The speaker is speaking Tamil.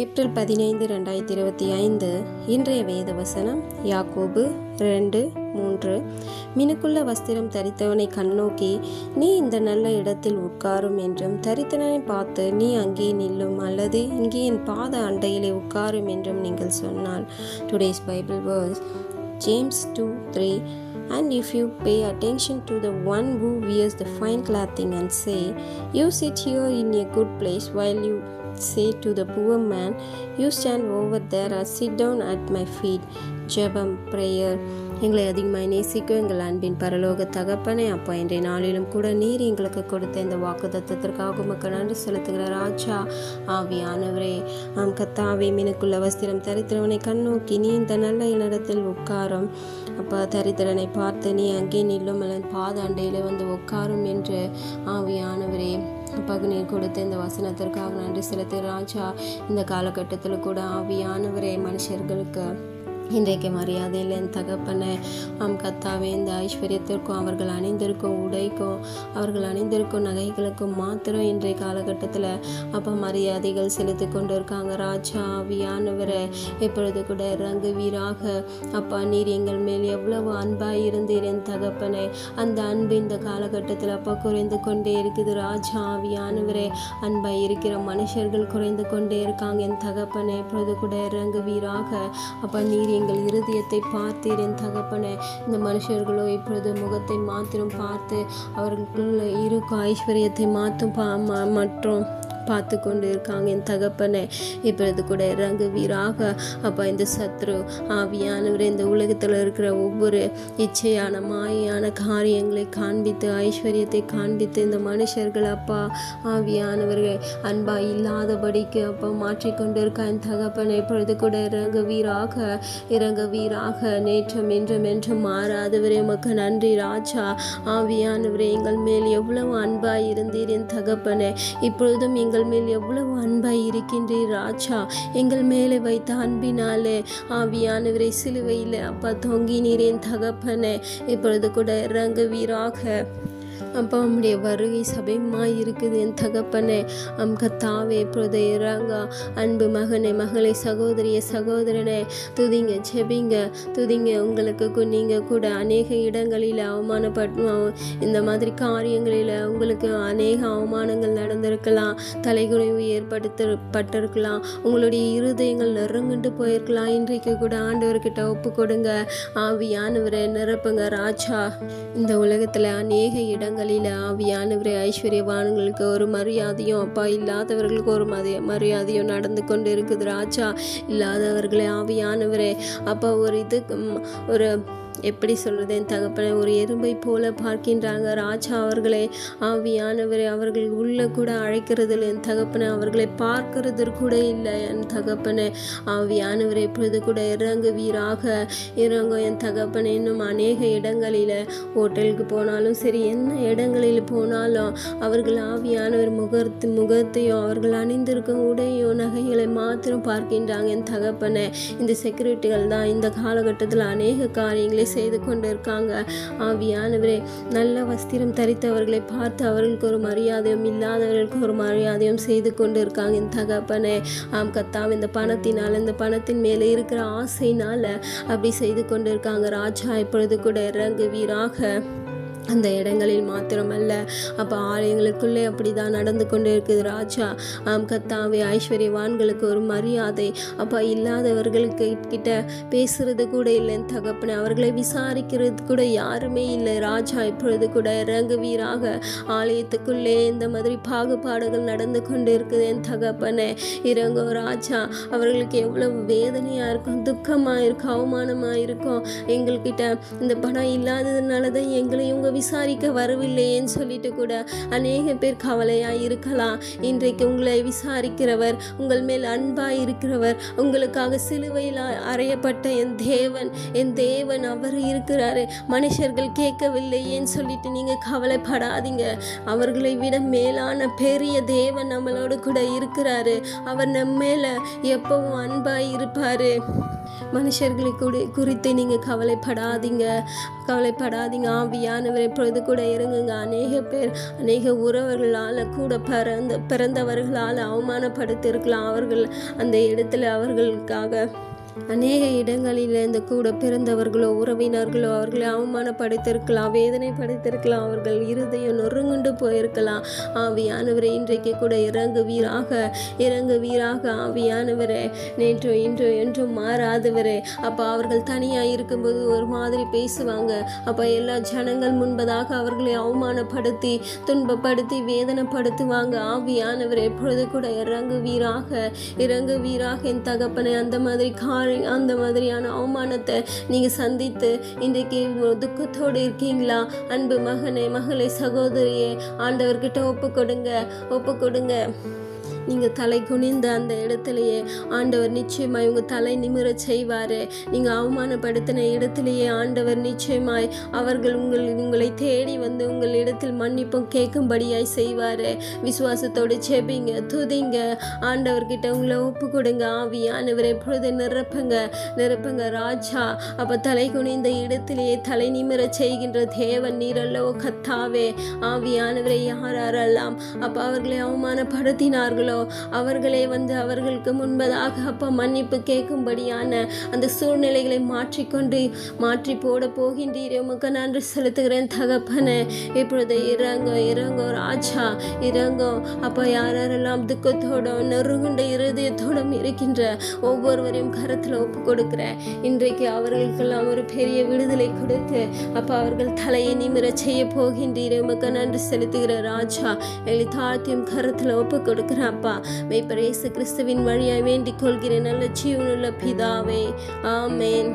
ஏப்ரல் பதினைந்து ரெண்டாயிரத்தி இருபத்தி ஐந்து இன்றைய வேத வசனம் யாக்கோபு ரெண்டு மூன்று. மினுக்குள்ள வஸ்திரம் தரித்தவனை கண்ணோக்கி நீ இந்த நல்ல இடத்தில் உட்காரும் என்றும் தரித்தவனை பார்த்து நீ அங்கே நில்லும் அல்லது இங்கே என் பாத அண்டையிலே உட்காரும் என்றும் நீங்கள் சொன்னால் today's Bible verse James two three And if you pay attention to the one who wears the fine clothing and say, You sit here in a good place, while you Say to the poor man, You stand over there and sit down at my feet. Jabam, prayer. எங்களை அதிகமாக நேசிக்கும் எங்கள் அன்பின் பரலோக தகப்பனே அப்பா இன்றைய நாளிலும் கூட நீர் எங்களுக்கு கொடுத்த இந்த வாக்கு தத்துவத்திற்காக மக்கள் நன்றி செலுத்துகிற ராஜா ஆவியானவரே ஆம் கத்தாவே மீனுக்குள்ள வஸ்திரம் தரித்திரவனை கண்ணோக்கி நீ இந்த நல்ல இடத்தில் உட்காரும். அப்பா தரித்திரனை பார்த்து நீ அங்கே நில்லும் பாதாண்டையில் பாத அண்டையில் வந்து உட்காரும் என்று ஆவியானவரே அப்பாவுக்கு கொடுத்த இந்த வசனத்திற்காக நன்றி செலுத்து ராஜா இந்த காலகட்டத்தில் கூட ஆவியானவரே மனுஷர்களுக்கு இன்றைக்கு மரியாதையில் என் தகப்பனை ஆம் கத்தாவே இந்த ஐஸ்வர்யத்திற்கும் அவர்கள் அணிந்திருக்கும் உடைக்கும் அவர்கள் அணிந்திருக்கும் நகைகளுக்கும் மாத்திரம் இன்றைய காலகட்டத்தில் அப்போ மரியாதைகள் செலுத்தி கொண்டு இருக்காங்க ராஜா ஆவியானவரை எப்பொழுது கூட இறங்கு வீராக அப்பா நீர் எங்கள் மேல் எவ்வளவு அன்பாக இருந்தீர் என் தகப்பனே. அந்த அன்பு இந்த காலகட்டத்தில் அப்பா குறைந்து கொண்டே இருக்குது. ராஜா ஆவியானவரே அன்பாக இருக்கிற மனுஷர்கள் குறைந்து கொண்டே இருக்காங்க. என் தகப்பனே எப்பொழுது கூட இறங்கு வீராக அப்பா நீர் எங்கள் இருதயத்தை பார்த்தீர் என் தகப்பனே இந்த மனுஷர்களோ இப்பொழுது முகத்தை மாத்திரம் பார்த்து அவர்களுக்குள்ள இருக்கும் ஐஸ்வர்யத்தை மாற்றும் பா ம- மற்றும் பார்த்து கொண்டு இருக்காங்க. என் தகப்பனை இப்பொழுது கூட இறங்கு வீராக அப்பா இந்த சத்ரு ஆவியானவர் இந்த உலகத்தில் இருக்கிற ஒவ்வொரு இச்சையான மாயான காரியங்களை காண்பித்து ஐஸ்வர்யத்தை காண்பித்து இந்த மனுஷர்கள் அப்பா ஆவியானவர்கள் அன்பா இல்லாதபடிக்கு அப்பா மாற்றிக்கொண்டு இருக்க என் தகப்பனை இப்பொழுது கூட இறங்கு வீராக இறங்க வீராக நேற்றும் இன்றும் என்றும் மாறாதவரே உமக்கு நன்றி ராஜா. ஆவியானவரே எங்கள் மேல் எவ்வளவு அன்பாய் இருந்தீர் என் தகப்பனை. இப்பொழுதும் எங்கள் எங்கள் மேல் எவ்வளவு அன்பாய் இருக்கின்றீர் ராஜா. எங்கள் மேலே வைத்த அன்பினாலே ஆவியானவரை சிலுவையில் அப்பா தொங்கினீரேன் தகப்பனே. இப்பொழுது கூட இறங்குவீராக. அப்பா உம்முடைய வருகை சபையமாக இருக்குது என் தகப்பனே அம் கத்தாவே இப்பொழுது இறங்க அன்பு மகனே மகளை சகோதரிய சகோதரனே துதிங்க செபிங்க துதிங்க. உங்களுக்கு நீங்கள் கூட அநேக இடங்களில் அவமானப்பட்டு இந்த மாதிரி காரியங்களில் உங்களுக்கு அநேக அவமானங்கள் நடந்திருக்கலாம். தலைகுனிவு ஏற்படுத்தப்பட்டிருக்கலாம். உங்களுடைய இருதயங்கள் நெருங்கிட்டு போயிருக்கலாம். இன்றைக்கு கூட ஆண்டவர்கிட்ட ஒப்பு கொடுங்க ஆவியானவரை நிரப்புங்க. ராஜா இந்த உலகத்தில் அநேக இடம் இடங்களில் ஆவியானவரை ஐஸ்வர்யவான்களுக்கு ஒரு மரியாதையும் அப்பா இல்லாதவர்களுக்கு ஒரு மதிய மரியாதையும் நடந்து கொண்டு இருக்குது ராஜா இல்லாதவர்களை ஆவியானவரே அப்பா ஒரு இது ஒரு எப்படி சொல்கிறது என் தகப்பனை ஒரு எறும்பை போல பார்க்கின்றாங்க. ராஜா அவர்களை ஆவியானவரை அவர்கள் உள்ள கூட அழைக்கிறதில் என் தகப்பனை அவர்களை பார்க்கிறது கூட இல்லை. என் தகப்பனை ஆவியானவரை இப்பொழுது கூட இறங்குவீராக. இறங்கும் என் தகப்பனை இன்னும் அநேக இடங்களில் ஹோட்டலுக்கு போனாலும் சரி என்ன இடங்களில் போனாலும் அவர்கள் ஆவியானவர் முகத்து முகத்தையும் அவர்கள் அணிந்திருக்கும் உடையோ நகைகளை மாத்திரம் பார்க்கின்றாங்க என் தகப்பனை. இந்த செக்யூரிட்டிகள் தான் இந்த காலகட்டத்தில் அநேக காரியங்களை செய்து கொண்டு இருக்காங்க ஆவியானவரே நல்ல வஸ்திரம் தரித்தவர்களை பார்த்து அவர்களுக்கு ஒரு மரியாதையும் இல்லாதவர்களுக்கு ஒரு மரியாதையும் செய்து கொண்டு இருக்காங்க என் தகப்பனே ஆம் கத்தாம் இந்த பணத்தினால் இந்த பணத்தின் மேலே இருக்கிற ஆசையினால் அப்படி செய்து கொண்டு இருக்காங்க ராஜா இப்பொழுது கூட இறங்குவீராக. அந்த இடங்களில் மாத்திரமல்ல. அப்போ ஆலயங்களுக்குள்ளே அப்படி தான் நடந்து கொண்டு இருக்குது ராஜா. ஆம் கத்தாவே ஐஸ்வர்யவான்களுக்கு ஒரு மரியாதை. அப்போ இல்லாதவர்களுக்கு கிட்ட பேசுறது கூட இல்லை. என் தகப்பனே அவர்களை விசாரிக்கிறது கூட யாருமே இல்லை. ராஜா இப்பொழுது கூட இறங்கு வீராக ஆலயத்துக்குள்ளே இந்த மாதிரி பாகுபாடுகள் நடந்து கொண்டு இருக்குது என் தகப்பனே. இறங்கோ ராஜா. அவர்களுக்கு எவ்வளவு வேதனையாக இருக்கும் துக்கமாக இருக்கும் அவமானமாக இருக்கும். எங்கள்கிட்ட இந்த பணம் இல்லாததுனால தான் எங்களை இவங்க விசாரிக்க வரவில்லையேன்னு சொல்லிட்டு கூட அநேக பேர் கவலையாக இருக்கலாம். இன்றைக்கு உங்களை விசாரிக்கிறவர் உங்கள் மேல் அன்பாக இருக்கிறவர் உங்களுக்காக சிலுவையில் அறையப்பட்ட என் தேவன் என் தேவன் அவர் இருக்கிறாரு. மனுஷர்கள் கேட்கவில்லையேன்னு சொல்லிட்டு நீங்கள் கவலைப்படாதீங்க. அவர்களை விட மேலான பெரிய தேவன் நம்மளோடு கூட இருக்கிறாரு. அவர் நம்ம மேலே எப்பவும் அன்பாக இருப்பார். மனுஷர்களை குறி குறித்து நீங்கள் கவலைப்படாதீங்க. கவலைப்படாதீங்க. ஆவியானவர் இப்பொழுது கூட இறங்குங்க அநேக பேர் அநேக உறவர்களால் கூட பிறந்த பிறந்தவர்களால் அவமானப்படுத்தியிருக்கலாம் அவர்கள் அந்த இடத்துல அவர்களுக்காக அநேக இடங்களில் இந்த கூட பிறந்தவர்களோ உறவினர்களோ அவர்களை அவமானப்படுத்திருக்கலாம் வேதனைப்படுத்திருக்கலாம் அவர்கள் இருதயம் நொறுங்குண்டு போயிருக்கலாம். ஆவியானவரை இன்றைக்கு கூட இறங்குவீராக இறங்குவீராக. ஆவியானவரே நேற்று இன்று என்றும் மாறாதவரே. அப்போ அவர்கள் தனியாக இருக்கும்போது ஒரு மாதிரி பேசுவாங்க. அப்போ எல்லா ஜனங்கள் முன்பதாக அவர்களை அவமானப்படுத்தி துன்பப்படுத்தி வேதனைப்படுத்துவாங்க. ஆவியானவர் எப்பொழுது கூட இறங்குவீராக இறங்குவீராக. என் தகப்பனை அந்த மாதிரி கா அந்த மாதிரியான அவமானத்தை நீங்கள் சந்தித்து இன்றைக்கு துக்கத்தோடு இருக்கீங்களா? அன்பு மகனே மகளே சகோதரியே ஆண்டவர்கிட்ட ஒப்பு கொடுங்க ஒப்பு கொடுங்க நீங்கள் தலை குனிந்த அந்த இடத்துலையே ஆண்டவர் நிச்சயமாய் உங்கள் தலை நிமிர செய்வார். நீங்கள் அவமானப்படுத்தின இடத்துலையே ஆண்டவர் நிச்சயமாய் அவர்கள் உங்கள் உங்களை தேடி வந்து உங்கள் இடத்தில் மன்னிப்பும் கேட்கும்படியாய் செய்வார். விசுவாசத்தோடு செபிங்க துதிங்க. ஆண்டவர்கிட்ட உங்களை ஒப்பு கொடுங்க ஆவியானவர். எப்பொழுது நிரப்புங்க நிரப்புங்க ராஜா. அப்போ தலை குனிந்த இடத்திலேயே தலை நிமிர செய்கின்ற தேவன் நீரல்லோ கத்தாவே ஆவியானவரை யாரெல்லாம் அப்போ அவர்களை அவமானப்படுத்தினார்களோ அவர்களே வந்து அவர்களுக்கு முன்பதாக அப்பா மன்னிப்பு கேட்கும்படியான அந்த சூழ்நிலைகளை மாற்றிக்கொண்டு மாற்றி போட போகின்றீரே. உமக்கு நன்றி செலுத்துகிறேன் தகப்பனே. இப்பொழுது இறங்கோ இறங்கோ ராஜா இறங்கோ. அப்போ யாரெல்லாம் துக்கத்தோடும் நெருங்குண்ட இருதயத்தோடும் இருக்கின்ற ஒவ்வொருவரையும் கரத்தில் ஒப்பு கொடுக்குறேன் இன்றைக்கு அவர்களுக்கெல்லாம் ஒரு பெரிய விடுதலை கொடுத்து அப்போ அவர்கள் தலையை நிமிர செய்ய போகின்றீரே. உமக்கு நன்றி செலுத்துகிற ராஜா எங்களை தாழ்த்தியும் கரத்தில் ஒப்பு கொடுக்குறேன் அப்பா மெய்ப்பரேசு கிறிஸ்துவின் வழியாய் வேண்டிக் கொள்கிறேன். நல்ல ஜீவனுள்ள பிதாவே. ஆமேன்.